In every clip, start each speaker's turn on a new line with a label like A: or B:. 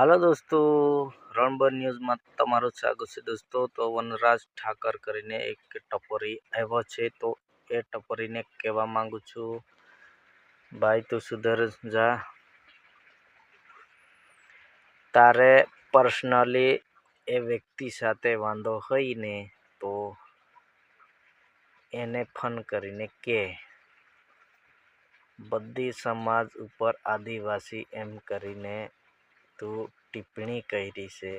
A: હાલો દોસ્તો રણબર ન્યૂઝમાં તમારું સ્વાગત છે દોસ્તો. તો વનરાજ ઠાકર કરીને એક ટપોરી આવ્યો છે, તો એ ટપોરીને કહેવા માંગુ છું, ભાઈ તું સુધર જા. તારે પર્સનલી એ વ્યક્તિ સાથે વાંધો હોય ને, તો એને ફોન કરીને કે. બધી સમાજ ઉપર આદિવાસી એમ કરીને તું ટિપ્પણી કરી છે.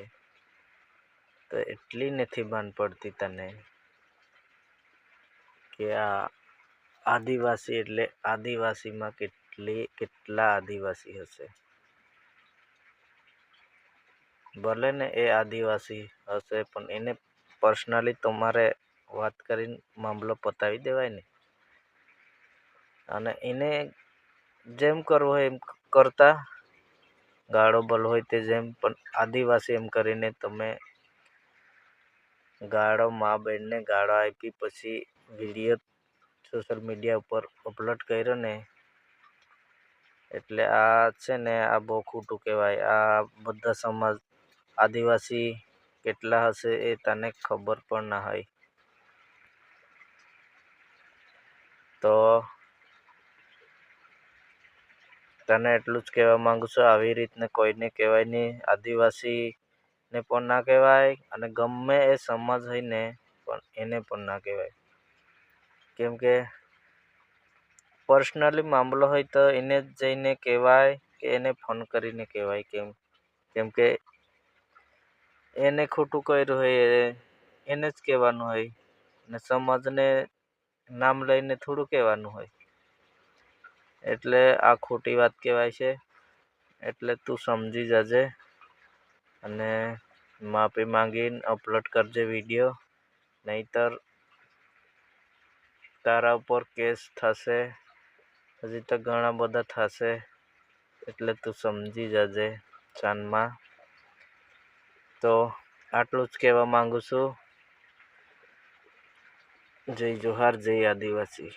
A: તો એટલી નથી ભાન પડતી તને કે આ આદિવાસી એટલે આદિવાસીમાં કેટલી, કેટલા આદિવાસી હશે? ભલે ને એ આદિવાસી હશે, પણ એને પર્સનલી તમારે વાત કરીને મામલો પતાવી દેવાય ને. અને એને જેમ કરવું હોય એમ કરતા ગાળો બલ હોય તે જેમ, પણ આદિવાસી એમ કરીને તમે ગાળો મા બહેનને ગાળો આપી પછી વીડિયો સોશિયલ મીડિયા ઉપર અપલોડ કર્યો ને, એટલે આ છે ને આ બહુ ખોટું કહેવાય. આ બધા સમાજ, આદિવાસી કેટલા હશે એ તને ખબર પણ ના હોય. તો તને એટલું જ કહેવા માગું છું, આવી રીતને કોઈને કહેવાય નહીં. આદિવાસીને પણ ના કહેવાય અને ગમે એ સમાજ હોય ને પણ એને પણ ના કહેવાય. કેમ કે પર્સનલી મામલો હોય તો એને જઈને કહેવાય કે એને ફોન કરીને કહેવાય કેમ કેમ કે એને ખોટું કર્યું હોય એને જ કહેવાનું હોય ને સમાજને નામ લઈને થોડું કહેવાનું હોય. એટલે આ ખોટી વાત કહેવાય છે. એટલે તું સમજી જજે અને માફી માંગીને અપલોડ કરજે વીડિયો નહીંતર તારા ઉપર કેસ થશે. હજી તો ઘણા બધા થશે. એટલે તું સમજી જજે ચાંદમાં તો આટલું જ કહેવા માગું છું. જય જોહાર, જય આદિવાસી.